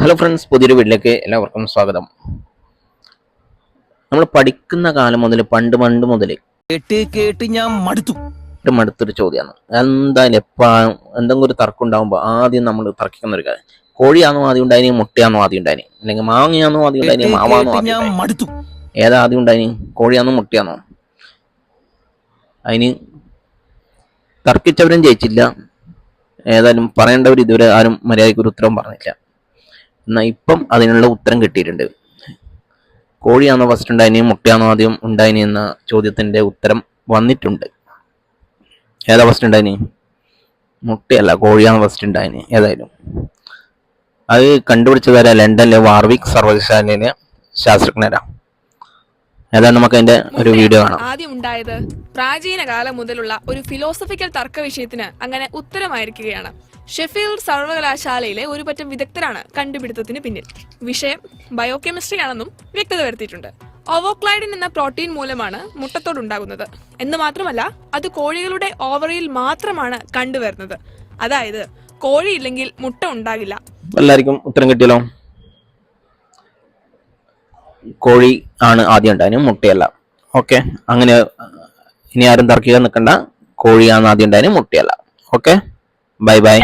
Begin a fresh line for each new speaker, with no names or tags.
Hello friends പുതിയൊരു വീട്ടിലേക്ക് എല്ലാവർക്കും സ്വാഗതം. നമ്മൾ പഠിക്കുന്ന കാലം മുതൽ പണ്ട് പണ്ട് മുതൽ
കേട്ട് കേട്ട് ഞാൻ മടുത്തു.
മടുത്തൊരു ചോദ്യമാണ് എന്തായാലും എപ്പോ എന്തെങ്കിലും ഒരു തർക്കം ഉണ്ടാകുമ്പോൾ ആദ്യം നമ്മൾ തർക്കിക്കുന്ന ഒരു കാര്യം. കോഴിയാണോ ആദ്യം ഉണ്ടായി മുട്ടയാണോ ആദ്യം ഉണ്ടായി അല്ലെങ്കിൽ മാങ്ങയാണോ ആദ്യം
ഉണ്ടായി
ഉണ്ടായിനി മാവാണോ ആദ്യം?
മടുത്തു.
ഏതാ ആദ്യം ഉണ്ടായി കോഴിയാണോ മുട്ടയാണോ? അതിന് തർക്കിച്ചവരും ജയിച്ചില്ല. ഏതായാലും പറയേണ്ടവർ ഇതുവരെ ആരും മര്യാദയ്ക്ക് ഒരു ഉത്തരം പറഞ്ഞില്ല. എന്നാൽ ഇപ്പം അതിനുള്ള ഉത്തരം കിട്ടിയിട്ടുണ്ട്. കോഴിയാണോ ഫസ്റ്റ് ഉണ്ടായിനി മുട്ടയാണോ ആദ്യം ഉണ്ടായിനി എന്ന ചോദ്യത്തിന്റെ ഉത്തരം വന്നിട്ടുണ്ട്. ഏതാ ഫസ്റ്റ് ഉണ്ടായിനി? മുട്ടയല്ല കോഴിയാണ് ഫസ്റ്റ് ഉണ്ടായിനി ഏതായാലും. അത് കണ്ടുപിടിച്ചതാരാ ലണ്ടനിലെ വാർവിക് സർവകലാശാലയിലെ ശാസ്ത്രജ്ഞരാ. ഏതായാലും നമുക്ക് അതിന്റെ ഒരു വീഡിയോ കാണാം.
ആദ്യം ഉണ്ടായത് പ്രാചീന കാലം മുതലുള്ള ഒരു ഫിലോസഫിക്കൽ തർക്ക വിഷയത്തിന് അങ്ങനെ ഉത്തരമായിരിക്കുകയാണ്. ഷെഫീൽഡ് സർവകലാശാലയിലെ ഒരു പറ്റം വിദഗ്ധരാണ് കണ്ടുപിടുത്തത്തിന് പിന്നിൽ. വിഷയം ബയോകെമിസ്ട്രി ആണെന്നും വ്യക്തത വരുത്തിയിട്ടുണ്ട്. ഓവോക്ലൈഡിൻ എന്ന പ്രോട്ടീൻ മൂലമാണ് മുട്ടത്തോടുണ്ടാകുന്നത്. എന്ന് മാത്രമല്ല അത് കോഴികളുടെ ഓവറിയിൽ മാത്രമാണ് കണ്ടുവരുന്നത്. അതായത് കോഴി ഇല്ലെങ്കിൽ മുട്ട ഉണ്ടാകില്ല.
എല്ലാവർക്കും ഉത്തരം കിട്ടിയല്ലോ? കോഴി ആണ് ആദ്യം ഉണ്ടായതിന് മുട്ടയല്ല. ഓക്കെ അങ്ങനെ ഇനി ആരും തർക്കിക്കാൻ നിൽക്കണ്ട. കോഴിയാണ് ആദ്യം ഉണ്ടായതിന് മുട്ടയല്ല. Okay bye bye.